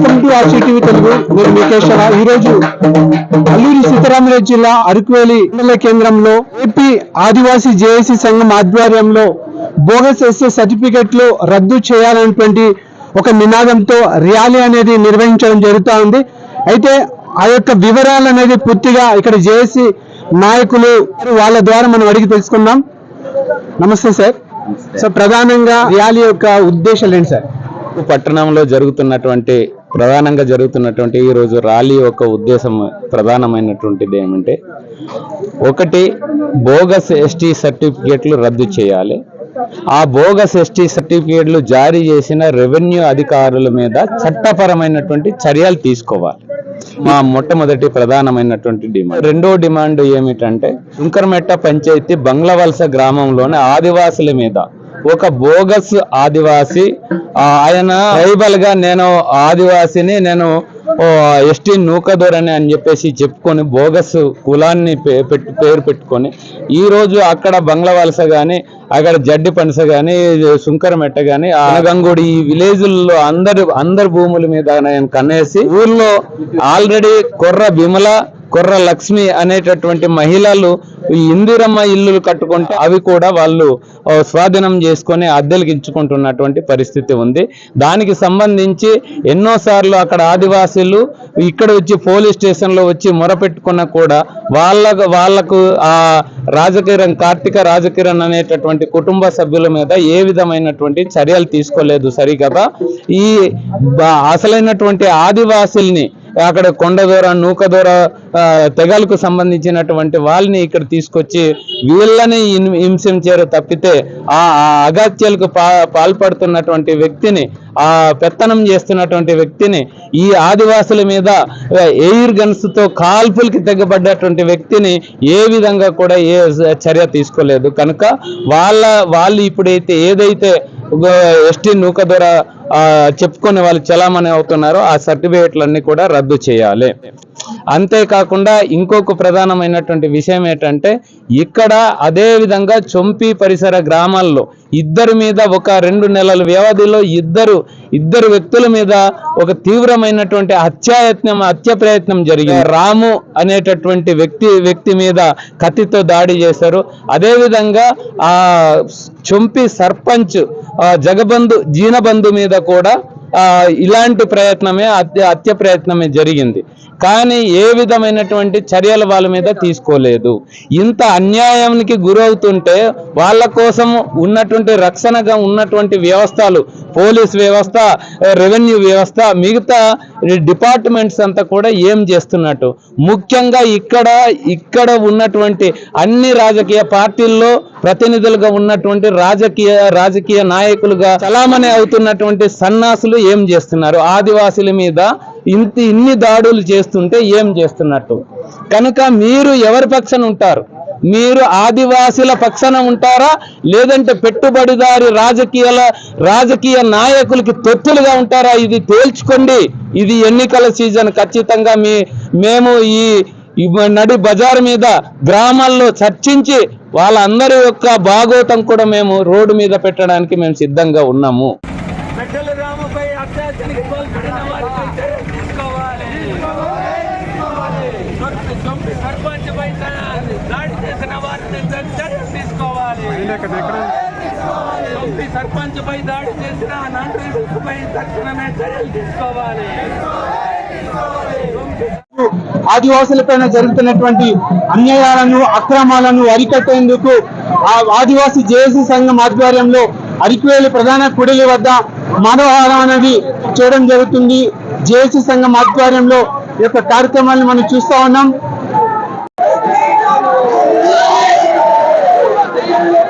Welcome to RCTV Telugu. నేను మీకేశ్వర ఈ రోజు అల్లూరి సీతారామరాజు జిల్లా అరకువేలి మండల కేంద్రంలో ఏపీ ఆదివాసీ జేఏసీ సంఘం ఆధ్వర్యంలో బోగస్ ఎస్ఏ సర్టిఫికెట్లు రద్దు చేయాలనేటువంటి ఒక నినాదంతో ర్యాలీ అనేది నిర్వహించడం జరుగుతూ ఉంది. అయితే ఆ యొక్క వివరాలు అనేది పూర్తిగా ఇక్కడ జేఏసీ నాయకులు వాళ్ళ ద్వారా మనం అడిగి తెలుసుకుందాం. నమస్తే సార్. సో ప్రధానంగా ర్యాలీ యొక్క ఉద్దేశాలు ఏంటి సార్? పట్టణంలో జరుగుతున్నటువంటి ప్రధానంగా జరుగుతున్నటువంటి ఈ రోజు ర్యాలీ యొక్క ఉద్దేశం ప్రధానమైనటువంటిది ఏమంటే ఒకటి బోగస్ ఎస్టీ సర్టిఫికేట్లు రద్దు చేయాలి. ఆ బోగస్ ఎస్టీ సర్టిఫికేట్లు జారీ చేసిన రెవెన్యూ అధికారుల మీద చట్టపరమైనటువంటి చర్యలు తీసుకోవాలి. మా మొట్టమొదటి ప్రధానమైనటువంటి డిమాండ్. రెండో డిమాండ్ ఏమిటంటే శంకరమెట్ట పంచాయతీ బంగ్లవలస గ్రామంలోని ఆదివాసుల మీద ఒక బోగస్ ఆదివాసి ఆయన ట్రైబల్గా నేను ఆదివాసిని నేను ఎస్టీ నూకదోరని అని చెప్పేసి చెప్పుకొని బోగస్ కులాన్ని పే- పేరు పెట్టుకొని ఈరోజు అక్కడ బంగ్లా వలస కానీ అక్కడ జడ్డి పనస కానీ సుంకరమెట్ట కానీ అనగంగుడి ఈ విలేజ్ల్లో అందరు అందరి భూముల మీద ఆయన కన్నేసి ఊర్లో ఆల్రెడీ కొర్ర బిమల కొర్ర లక్ష్మి అనేటటువంటి మహిళలు ఈ ఇందిరమ్మ ఇల్లులు కట్టుకుంటే అవి కూడా వాళ్ళు స్వాధీనం చేసుకొని అద్దెలకు ఇచ్చుకుంటున్నటువంటి పరిస్థితి ఉంది. దానికి సంబంధించి ఎన్నోసార్లు అక్కడ ఆదివాసీలు ఇక్కడ వచ్చి పోలీస్ స్టేషన్లో వచ్చి మొరపెట్టుకున్నా కూడా వాళ్ళకు వాళ్ళకు ఆ రాజకిరణ్ కార్తీక రాజకిరణ్ అనేటటువంటి కుటుంబ సభ్యుల మీద ఏ విధమైనటువంటి చర్యలు తీసుకోలేదు సరిగదా. ఈ అసలైనటువంటి ఆదివాసుల్ని అక్కడ కొండదోర నూకదోర తెగలకు సంబంధించినటువంటి వాళ్ళని ఇక్కడ తీసుకొచ్చి వీళ్ళని హిం- హింసించారు తప్పితే ఆ ఆ అగత్యాలకు పాల్పడుతున్నటువంటి వ్యక్తిని ఆ పెత్తనం చేస్తున్నటువంటి వ్యక్తిని ఈ ఆదివాసుల మీద ఎయిర్ గన్స్తో కాల్పులకి తెగబడ్డటువంటి వ్యక్తిని ఏ విధంగా కూడా ఏ చర్య తీసుకోలేదు. కనుక వాళ్ళ వాళ్ళు ఇప్పుడైతే ఏదైతే ఎస్టీ నూక చెప్పుకునే వాళ్ళు చలామణి అవుతున్నారో. ఆ సర్టిఫికేట్లన్నీ కూడా రద్దు చేయాలి. అంతేకాకుండా ఇంకొక ప్రధానమైనటువంటి విషయం ఏంటంటే ఇక్కడ అదే విధంగా చొంపి పరిసర గ్రామాల్లో ఇద్దరి మీద ఒక రెండు నెలల వ్యవధిలో ఇద్దరు ఇద్దరు వ్యక్తుల మీద ఒక తీవ్రమైనటువంటి హత్యాయత్నం హత్య ప్రయత్నం జరిగింది. రాము అనేటటువంటి వ్యక్తి వ్యక్తి మీద కత్తితో దాడి చేశారు. అదేవిధంగా ఆ చొంపి సర్పంచ్ ఆ, జగబంధు జీనబంధు మీద కూడా ఆ, ఇలాంటి ప్రయత్నమే హత్య హత్య ప్రయత్నమే జరిగింది. కానీ ఏ విధమైనటువంటి చర్యలు వాళ్ళ మీద తీసుకోలేదు. ఇంత అన్యాయానికి గురవుతుంటే వాళ్ళ కోసం ఉన్నటువంటి రక్షణగా ఉన్నటువంటి వ్యవస్థలు పోలీస్ వ్యవస్థ రెవెన్యూ వ్యవస్థ మిగతా డిపార్ట్మెంట్స్ అంతా కూడా ఏం చేస్తున్నట్టు? ముఖ్యంగా ఇక్కడ ఇక్కడ ఉన్నటువంటి అన్ని రాజకీయ పార్టీల్లో ప్రతినిధులుగా ఉన్నటువంటి రాజకీయ రాజకీయ నాయకులుగా చలామణి అవుతున్నటువంటి సన్నాసులు ఏం చేస్తున్నారు? ఆదివాసుల మీద ఇంత ఇన్ని దాడులు చేస్తుంటే ఏం చేస్తున్నట్టు? కనుక మీరు ఎవరి పక్షాన ఉంటారు? మీరు ఆదివాసీల పక్షాన ఉంటారా? లేదంటే పెట్టుబడిదారి రాజకీయాల రాజకీయ నాయకులకి తొత్తులుగా ఉంటారా? ఇది తేల్చుకోండి. ఇది ఎన్నికల సీజన్. ఖచ్చితంగా మీ మేము ఈ ఈ నడి బజార్ మీద గ్రామాల్లో చర్చించి వాళ్ళందరి యొక్క భాగోతం కూడా మేము రోడ్డు మీద పెట్టడానికి మేము సిద్ధంగా ఉన్నాము బిడ్డల రాముపై అత్యాచారానికి పాల్పడిన వారిపై చర్యలు తీసుకోవాలి చొప్పి- చొప్పి సర్పంచ్ పై దాడి చేసిన వారిని చర్యలు తీసుకోవాలి చొప్పి సర్పంచ్ పై దాడి చేసిన నాటపై తక్షణమే చర్యలు తీసుకోవాలి. ఆదివాసులపైన జరుగుతున్నటువంటి అన్యాయాలను అక్రమాలను అరికట్టేందుకు ఆ ఆదివాసీ జేఏసీ సంఘం ఆధ్వర్యంలో అరికువేలి ప్రధాన కుడిలి వద్ద మానవహారం అనేది చేయడం జరుగుతుంది. జేఏసీ సంఘం ఆధ్వర్యంలో ఈ యొక్క కార్యక్రమాలను మనం చూస్తా ఉన్నాం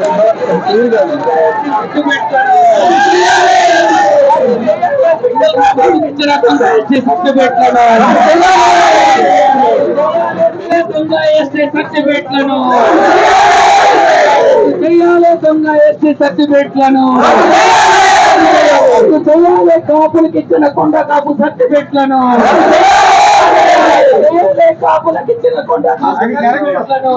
దొంగ ఎస్టీ సర్టిఫికెట్లను చెయ్యాలి దొంగ ఎస్టీ సర్టిఫికెట్లను చెయ్యాలి కాపులకి ఇచ్చిన కొండ కాపు సర్టిఫికెట్లను కాపులకి ఇచ్చిన కొండ కాపు సర్టిఫికెట్లను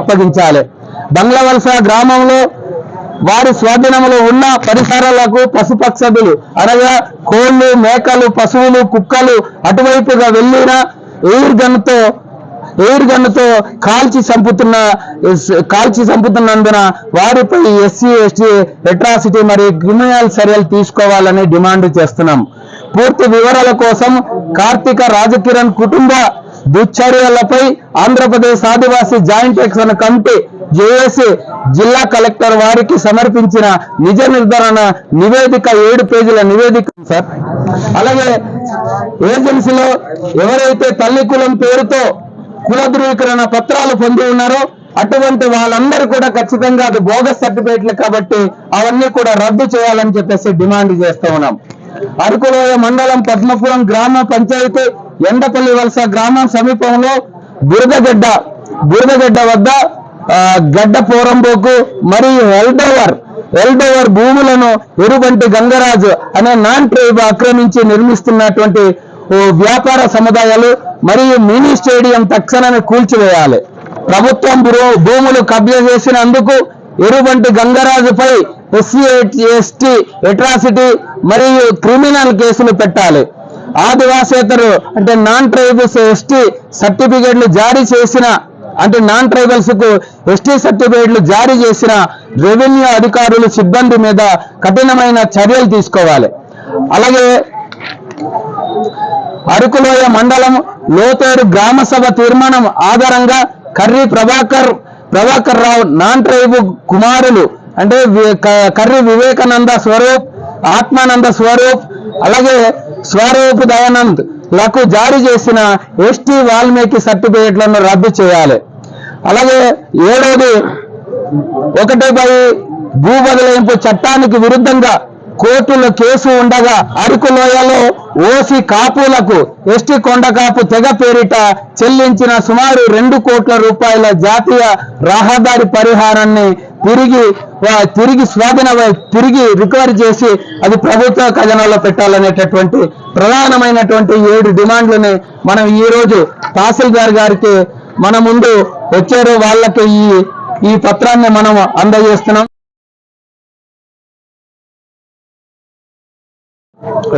అప్పగించాలి. బంగ్లా వలస గ్రామంలో వారి స్వాధీనంలో ఉన్న పరిసరాలకు పశుపక్షులు అనగా కోళ్ళు మేకలు పశువులు కుక్కలు అటువైపుగా వెళ్ళిన ఎయిర్ గన్తో ఎయిర్ గన్తో కాల్చి చంపుతున్న కాల్చి చంపుతున్నందున వారిపై ఎస్సీ ఎస్టీ అట్రాసిటీ మరియు క్రిమినల్ చర్యలు తీసుకోవాలని డిమాండ్ చేస్తున్నాం. పూర్తి వివరాల కోసం కార్తీక రాజకిరణ్ కుటుంబ దుశ్చర్యలపై Andhra Pradesh Adivasi joint action committee JAC జిల్లా కలెక్టర్ వారికి సమర్పించిన నిజ నిర్ధారణ నివేదిక ఏడు పేజీల నివేదిక సార్. అలాగే ఏజెన్సీలో ఎవరైతే తల్లి కులం పేరుతో కుల ధృవీకరణ పత్రాలు పొంది ఉన్నారో అటువంటి వాళ్ళందరూ కూడా ఖచ్చితంగా అది బోగస్ సర్టిఫికేట్లు కాబట్టి అవన్నీ కూడా రద్దు చేయాలని చెప్పేసి డిమాండ్ చేస్తూ ఉన్నాం. అరకులోయ మండలం పద్మపురం గ్రామ పంచాయతీ ఎండపల్లి వలస గ్రామం సమీపంలో బురదగడ్డ బురదగడ్డ వద్ద గడ్డ పోరంబోకు మరియు ఎల్డోవర్ ఎల్డోవర్ భూములను ఎరుబంటి గంగరాజు అనే నాన్ ట్రైబ్ ఆక్రమించి నిర్మిస్తున్నటువంటి వ్యాపార సముదాయాలు మరియు మినీ స్టేడియం తక్షణమే కూల్చివేయాలి. ప్రభుత్వం భూములు కబ్జా చేసినందుకు ఎరుబంటి గంగరాజుపై ఎస్సీ ఎస్టీ ఎట్రాసిటీ మరియు క్రిమినల్ కేసులు పెట్టాలి. ఆదివాసేతరు అంటే నాన్ ట్రైబల్స్ ఎస్టీ సర్టిఫికేట్లు జారీ చేసిన అంటే నాన్ ట్రైబల్స్కు ఎస్టీ సర్టిఫికేట్లు జారీ చేసిన రెవెన్యూ అధికారులు సిబ్బంది మీద కఠినమైన చర్యలు తీసుకోవాలి. అలాగే అరకులోయ మండలం లోతేరు గ్రామ సభ తీర్మానం ఆధారంగా కర్రీ ప్రభాకర్ ప్రభాకర్ రావు నాన్ ట్రైబు కుమారులు అంటే కర్రీ వివేకానంద స్వరూప్ ఆత్మానంద స్వరూప్ అలాగే స్వరూప్ దయానంద్లకు జారీ చేసిన ఎస్టీ వాల్మీకి సర్టిఫికేట్లను రద్దు చేయాలి. అలాగే ఏడోది ఒకటి పై భూ బదలాయింపు చట్టానికి విరుద్ధంగా కోర్టులో కేసు ఉండగా అరకు లోయలో ఓసి కాపులకు ఎస్టీ కొండకాపు తెగ పేరిట చెల్లించిన సుమారు రెండు కోట్ల రూపాయల జాతీయ రహదారి పరిహారాన్ని తిరిగి తిరిగి స్వాధీన తిరిగి రికవర్ చేసి అది ప్రభుత్వ ఖజానాలో పెట్టాలనేటటువంటి ప్రధానమైనటువంటి ఏడు డిమాండ్లని మనం ఈ రోజు తహసీల్దార్ గారికి మన ముందు వచ్చారు. వాళ్ళకి ఈ ఈ పత్రాన్ని మనం అందజేస్తున్నాం.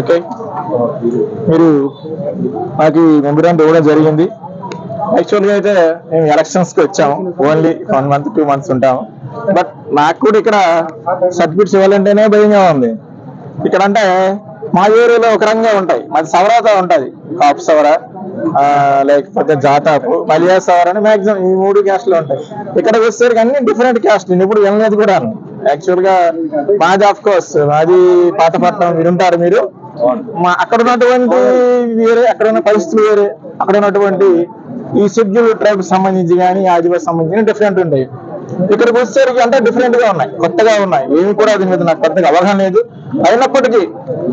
ఓకే. మీరు మాకు మెమోరాండం ఇవ్వడం జరిగింది. యాక్చువల్గా అయితే మేము ఎలక్షన్స్కి వచ్చాము. Only one month two months ఉంటాము. బట్ నాకు కూడా ఇక్కడ సర్టిఫికెట్స్ ఇవ్వాలంటేనే భయంగా ఉంది. ఇక్కడ అంటే మా ఏరియాలో ఒక రంగా ఉంటాయి. మాది సవరాత ఉంటుంది. కాపు సవర లేకపోతే జాతాపు మలియా సవర అని మాక్సిమం ఈ మూడు క్యాస్ట్లు ఉంటాయి. ఇక్కడ వచ్చేసరికి అన్ని డిఫరెంట్ క్యాస్ట్ నేను ఇప్పుడు వెళ్ళలేదు కూడా యాక్చువల్గా మాది ఆఫ్ కోర్స్ మాది పాతపట్నం మీరు ఉంటారు మీరు. మా అక్కడ ఉన్నటువంటి వేరే అక్కడ ఉన్న పరిస్థితులు వేరే. అక్కడ ఉన్నటువంటి ఈ షెడ్యూల్ ట్రైబ్ సంబంధించి కానీ ఆదివాసి సంబంధించి డిఫరెంట్ ఉంటాయి. ఇక్కడికి వచ్చేసరికి అంటే డిఫరెంట్గా ఉన్నాయి కొత్తగా ఉన్నాయి. ఏమి కూడా దీని మీద నాకు పెద్దగా అవగాహన లేదు. అయినప్పటికీ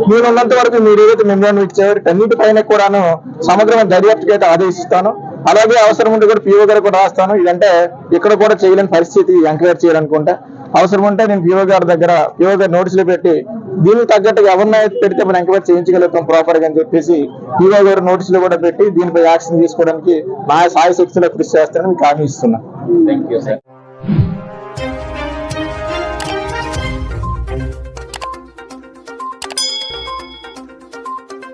నేను ఉన్నంత వరకు మీరు ఏదైతే మెమోరాండం ఇచ్చారు అన్నిటిపైన కూడాను సమగ్రమైన దర్యాప్తుకి అయితే ఆదేశిస్తాను. అలాగే అవసరం ఉంటే కూడా పిఓ గారు కూడా రాస్తాను. ఇదంటే ఇక్కడ కూడా చేయలేని పరిస్థితి ఎంక్వైరీ చేయాలనుకుంటే. అవసరం ఉంటే నేను పిఓ గారి దగ్గర పిఓ గారి నోటీసులు పెట్టి దీనికి తగ్గట్టుగా ఎవరినైతే పెడితే మనం ఎంక్వైరీ చేయించగలుగుతాం ప్రాపర్గా అని చెప్పేసి పిఓ గారు నోటీసులు కూడా పెట్టి దీనిపై యాక్షన్ తీసుకోవడానికి నా సాయ శక్తిలో కృషి చేస్తానని మీకు హామీ ఇస్తున్నాను. Thank you sir